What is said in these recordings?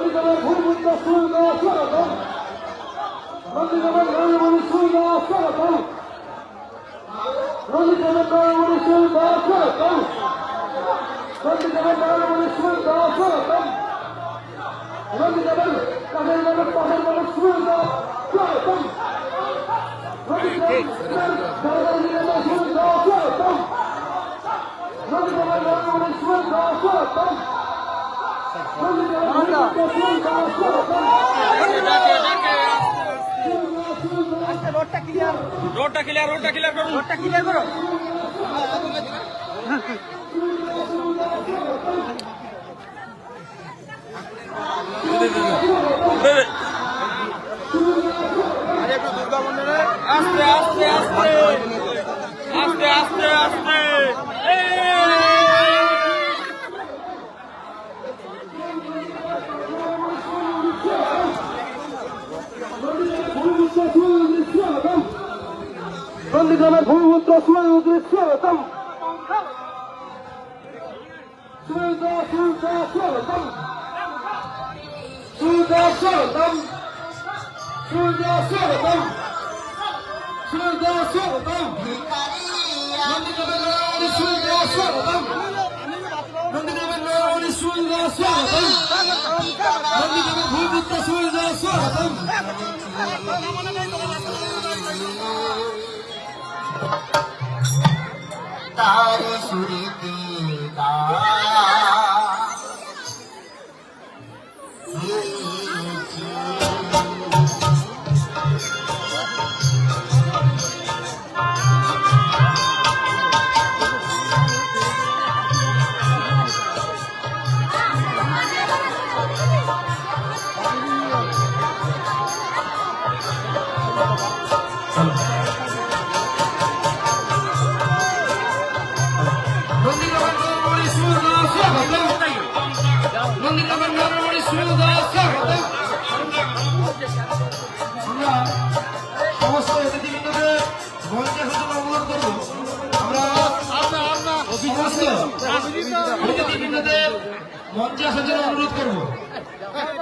নন্দীগ্রামের ভূমিপুত্র সুন্দর স্বাগত নন্দীগ্রামের নয়মণি সুন্দর স্বাগত নন্দীগ্রামের নয়মণি সুন্দর স্বাগত নন্দীগ্রামের নয়মণি সুন্দর স্বাগত নন্দীগ্রামের কাজের নামে পাশের নামে সুন্দর স্বাগত নন্দীগ্রামের সুন্দর স্বাগত রোডটা ক্লিয়ার রোডটা ক্লিয়ার রোডটা ক্লিয়ার করুন রোডটা ক্লিয়ার করো স্বাগতম সুরুদ্র স্বাগতম সুরুদ্র স্বাগতম সুরুদ্র স্বাগতম নন্দীগ্রামের নরমণি সুরুদ্র স্বাগতম নন্দীগ্রামের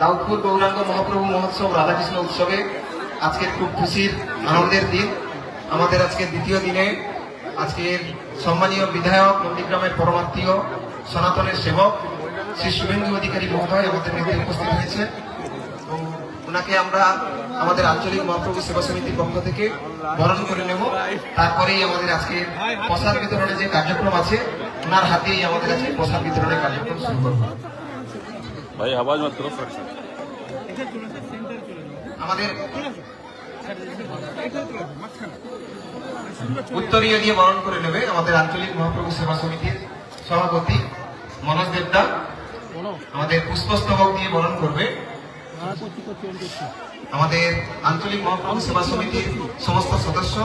দাউদপুর গৌরাঙ্গ মহাপ্রভু মহোৎসব, রাধাকৃষ্ণ উৎসবে আজকের খুব খুশির, আনন্দের দিন। আমাদের আজকে দ্বিতীয় দিনে আজকের সম্মানীয় বিধায়ক, নন্দীগ্রামের পরমাত্মীয় সনাতনের সেবক, শ্রী শুভেন্দু অধিকারী মহোদয় আমাদের মধ্যে উপস্থিত হয়েছে। এবং ওনাকে আমরা আমাদের আঞ্চলিক মহাপ্রভু সেবা সমিতির পক্ষ থেকে বরণ করে নেব। তারপরেই আমাদের আজকে প্রসাদ বিতরণের যে কার্যক্রম আছে, ওনার হাতেই আমাদের আজকে প্রসাদ বিতরণের কার্যক্রম শুরু করব। ভাই আওয়াজ মত করো ফ্রাকশন উত্তরীয় দিয়ে বরণ করে নেবে আমাদের আঞ্চলিক মহাপ্রভু সেবা সমিতির সভাপতি মনোজ দেবদা। আমাদের পুষ্পস্তবক দিয়ে বরণ করবে আমাদের আঞ্চলিক মহাপ্রভু সেবা সমিতির সমস্ত সদস্য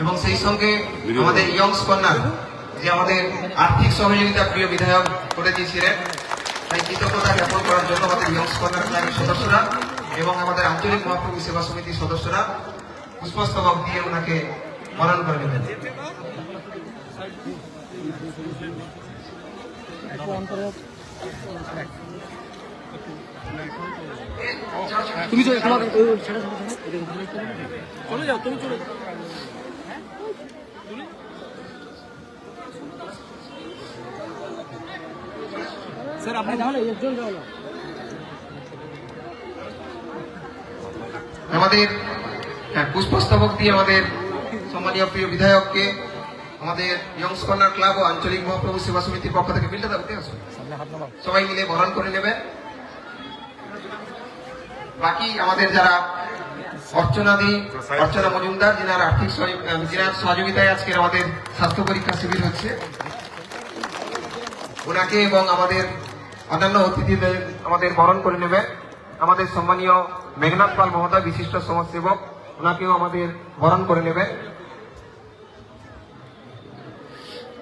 এবং সেই সঙ্গে আমাদের ইয়ংস কন্যা যে আমাদের আর্থিক সহযোগিতা প্রিয় বিধায়ক করে দিয়েছিলেন তাই কৃতজ্ঞতা জ্ঞাপন করার জন্য আমাদের ইয়ংস কন্যার ক্লাবের সদস্যরা এবং আমাদের আঞ্চলিক মহাপ্রভু সেবা সমিতির সদস্যরা পুষ্পস্তবক দিয়ে ওনাকে বরণ করে নেবেন তুমি চলে যাও তুমি চলে আমাদের হ্যাঁ পুষ্পস্তবক দিয়ে আমাদের সম্মানীয় প্রিয় বিধায়ককে আমাদের ইয়ংস কর্নার ক্লাব ও আঞ্চলিক মহাপ্রভু সেবা সমিতির পক্ষ থেকে বিলটা দাবতে আসুন সবাই মিলে বরণ করে নেবে বাকি আমাদের যারা অর্চনাদি অর্চনা মজুমদার যিনার আর্থিক যিনার সহযোগিতায় আজকের আমাদের স্বাস্থ্য পরীক্ষা শিবির হচ্ছে ওনাকে এবং আমাদের অন্যান্য অতিথিদের আমাদের বরণ করে নেবে আমাদের সম্মানীয় মেঘনাথ পাল মহোদয় বিশিষ্ট সমাজসেবক ওনাকেও আমাদের বরণ করে নেবে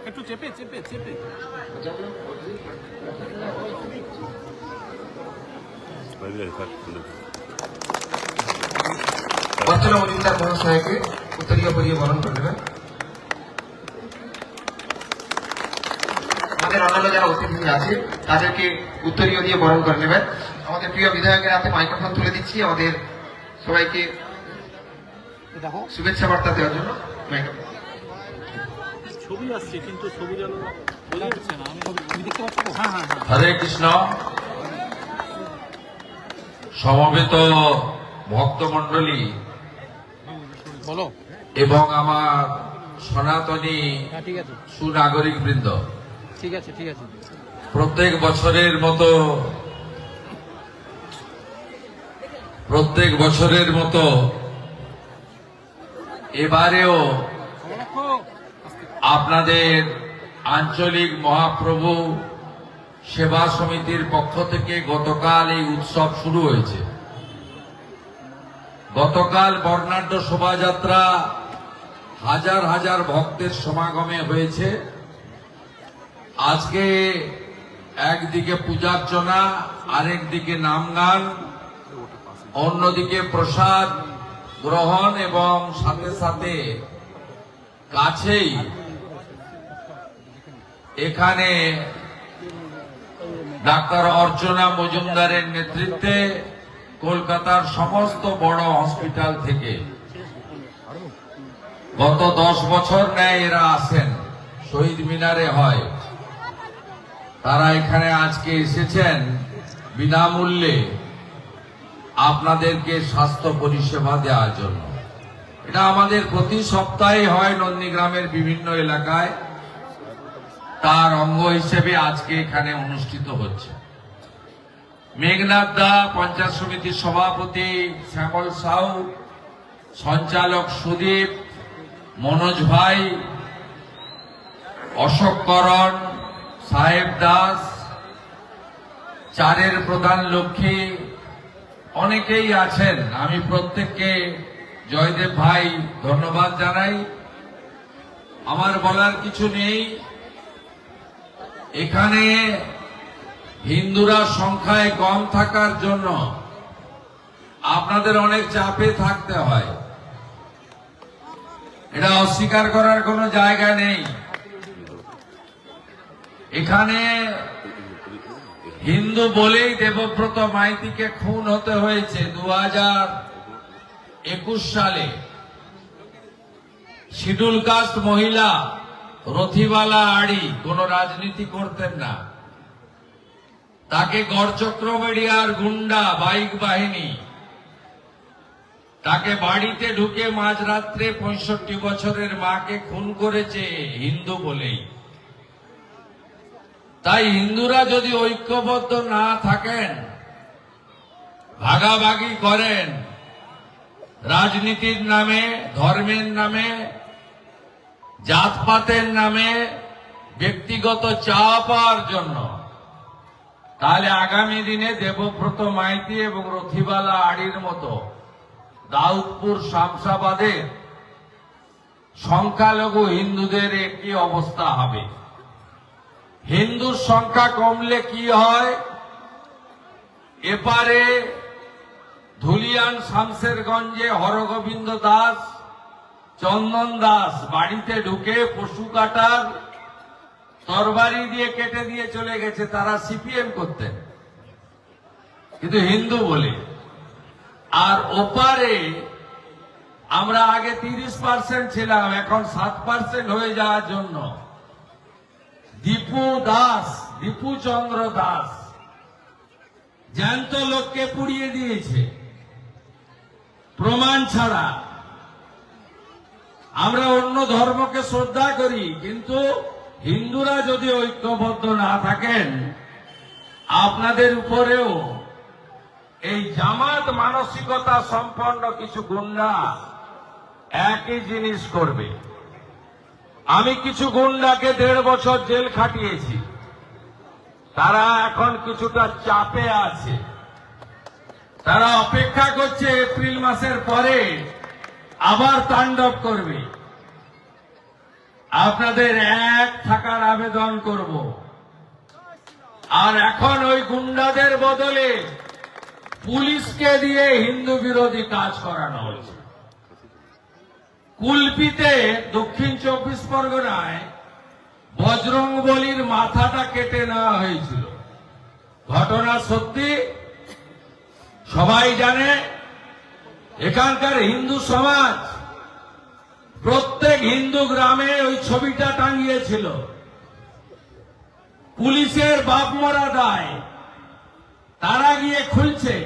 একটু চেপে চেপে চেপে। মহাশয়কে উত্তরীয় পরিয়ে বরণ করে নেবে অন্যান্য যারা অতিথি আছে তাদেরকে উত্তরীয় দিয়ে বরণ করে নেবেন। আমাদের প্রিয় বিধায়কের হাতে মাইক্রোফোন তুলে দিচ্ছি আমাদের সবাইকে শুভেচ্ছা বার্তা দেওয়ার জন্য ছবি আসছে কিন্তু ছবি যেন বোঝা যাচ্ছে না। আমি দেখতে পাচ্ছ হ্যাঁ হ্যাঁ হ্যাঁ। হরে কৃষ্ণ। সমবেত ভক্তমণ্ডলী বলো। এবং আমার সনাতনী সুনাগরিক বৃন্দ ঠিক আছে ঠিক আছে। প্রত্যেক বছরের মতো, প্রত্যেক বছরের মতো এবারেও আপনাদের আঞ্চলিক মহাপ্রভু সেবা সমিতির পক্ষ থেকে গতকাল এই উৎসব শুরু হয়েছে। গতকাল বর্ণাঢ্য শোভাযাত্রা হাজার হাজার ভক্তের সমাগমে হয়েছে। আজকে একদিকে পূজার্চনা, আরেকদিকে নাম গান অন্যদিকে প্রসাদ গ্রহণ এবং সাথে সাথে কাছেই এখানে ডাক্তার অর্চনা মজুমদারের নেতৃত্বে কলকাতার সমস্ত বড় হসপিটাল থেকে গত দশ বছর নেয় এরা আসেন, শহীদ মিনারে হয়। তারা এখানে আজকে এসেছেন বিনামূল্যে আপনাদেরকে স্বাস্থ্য পরিষেবা দেওয়ার জন্য। এটা আমাদের প্রতি সপ্তাহে হয় নন্দীগ্রামের বিভিন্ন এলাকায়। তার অঙ্গ হিসেবে আজকে এখানে অনুষ্ঠিত হচ্ছে। মেঘনাথ দা, পঞ্চায়েত সমিতির সভাপতি শ্যামল সাউ, সঞ্চালক সুদীপ, মনোজ ভাই, অশোক করণ সাহেব দাস, চারের প্রধান লক্ষ্মী, অনেকেই আছেন। আমি প্রত্যেককে জয়দেব ভাই ধন্যবাদ জানাই। আমার বলার কিছু নেই। এখানে হিন্দুরা সংখ্যায় কম থাকার জন্য আপনাদের অনেক চাপে থাকতে হয়। এটা অস্বীকার করার কোনো জায়গা নেই। এখানে হিন্দু বলেই দেবব্রত মাইতিকে খুন হতে হয়েছে দু একুশ সালে। শিডুল কাস্ট মহিলা রথিবালা আড়ি, কোন রাজনীতি করতেন না। তাকে গড়চক্র মিডিয়ার গুন্ডা, বাইক বাহিনী, তাকে বাড়িতে ঢুকে মাঝরাত্রে পঁয়ষট্টি বছরের মাকে খুন করেছে হিন্দু বলেই। তাই হিন্দুরা যদি ঐক্যবদ্ধ না থাকেন, ভাগাভাগি করেন, রাজনীতির নামে, ধর্মের নামে, জাতপাতের নামে ব্যক্তিগত চাওয়া পাওয়ার জন্য, তাহলে আগামী দিনে দেবব্রত মাইতি এবং রথিবালা আড়ির মতো দাউদপুর শামসাবাদের সংখ্যালঘু হিন্দুদের একটি অবস্থা হবে। হিন্দুর সংখ্যা কমলে কি হয়? এপারে ধুলিয়ান শামসেরগঞ্জে হরগোবিন্দ দাস, চন্দন দাস বাড়িতে ঢুকে পশু কাটার তরবারি দিয়ে কেটে দিয়ে চলে গেছে, তারা সিপিএম করতেন। কিন্তু হিন্দু বলে। আর ওপারে আমরা আগে তিরিশ পার্সেন্ট ছিলাম, এখন সাত পার্সেন্ট হয়ে যাওয়ার জন্য। দীপু দাস, দীপু চন্দ্র দাস। জ্যান্ত লোককে পুড়িয়ে দিয়েছে। প্রমাণ ছাড়া। আমরা অন্য ধর্মকে শ্রদ্ধা করি, কিন্তু হিন্দুরা যদি ঐক্যবদ্ধ না থাকেন, আপনাদের উপরেও এই জামাত মানসিকতা সম্পন্ন কিছু গুন্ডা একই জিনিস করবে। আমি কিছু গুন্ডাকে দেড় বছর জেল খাটিয়েছি। তারা এখন কিছুটা চাপে আছে। তারা অপেক্ষা করছে এপ্রিল মাসের পরে আবার তাণ্ডব করবে। আপনাদের এক থাকার আবেদন করব। আর এখন ওই গুন্ডাদের বদলে পুলিশকে দিয়ে হিন্দু বিরোধী কাজ করানো হচ্ছে। কুলপিতে দক্ষিণ চব্বিশ পরগনায় বজরং বলির মাথাটা কেটে নেওয়া হয়েছিল। ঘটনা সত্যি? সবাই জানে, এখানকার হিন্দু সমাজ প্রত্যেক হিন্দু গ্রামে ওই ছবিটা টাঙিয়েছিল। পুলিশের বাপ মরা দায়, তারা গিয়ে খুলছে।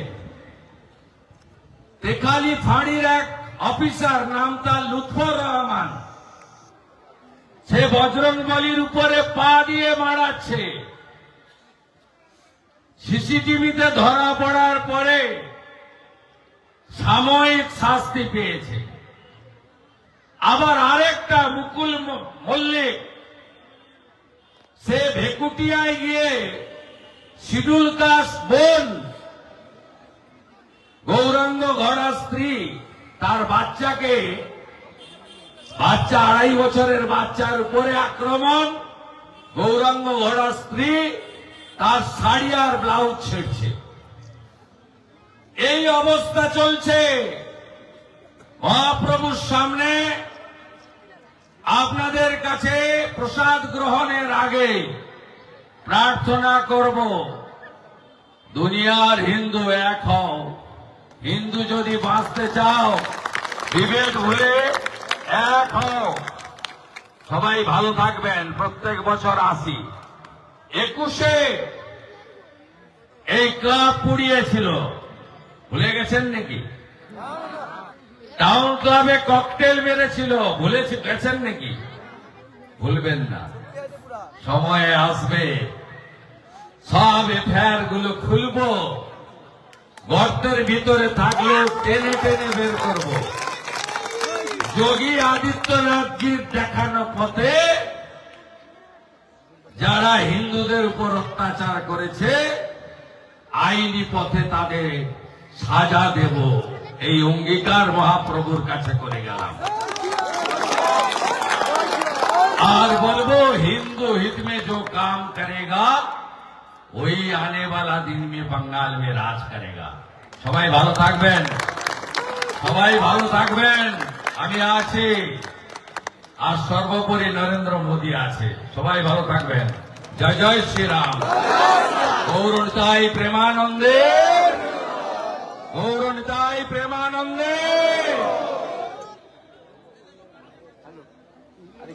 তেখালি ফাঁড়ির এক অফিসার নাম তার লুৎফর রহমান। সে বজরং বলির উপরে পা দিয়ে মারাচ্ছে। সিসিটিভিতে ধরা পড়ার পরে সাময়িক শাস্তি পেয়েছে। আবার আরেকটা মুকুল মল্লিক, সে ভেকুটিয়ায় গিয়ে শিডুল কাস্ট বোন, গৌরাঙ্গ ঘোড়া স্ত্রী তার বাচ্চাকে বাচ্চা আড়াই বছরের বাচ্চার উপরে আক্রমণ। গৌরাঙ্গ ঘোড়া স্ত্রী তার শাড়ি আর ব্লাউজ ছেড়ছে। এই অবস্থা চলছে। মহাপ্রভুর সামনে আপনাদের কাছে প্রসাদ গ্রহণের আগে প্রার্থনা করব। দুনিয়ার হিন্দু এক হও। হিন্দু যদি বাঁচতে চাও বিভেদ ভুলে এক সবাই ভালো থাকবেন, প্রত্যেক বছর আসি। একুশে এই ক্লাব পুড়িয়েছিল। ভুলে গেছেন নাকি? টাউন ক্লাবে ককটেল মেরেছিল। ভুলে গেছেন নাকি? ভুলবেন না। সময়ে আসবে। সব এফআইআরগুলো খুলবো। গর্তের ভিতরে থাকলেও টেনে টেনে বের করব। যোগী আদিত্যনাথজির দেখানো পথে যারা হিন্দুদের উপর অত্যাচার করেছে, আইনি পথে তাদের সাজা দেব। এই অঙ্গীকার মহাপ্রভুর কাছে করে গেলাম। আর বলব, হিন্দু হিত মে যো কাম করেগা ওই আনে বালা দিন মে বাঙ্গাল মে রাজ করেগা। সবাই ভালো থাকবেন। সবাই ভালো থাকবেন। আমি আছি, আর সর্বোপরি নরেন্দ্র মোদী আছে। সবাই ভালো থাকবেন। জয় জয় শ্রীরাম। রাম প্রেমানন্দে। গৌরণতাই প্রেমানন্দে। আরে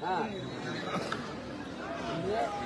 তাই প্রেমানন্দে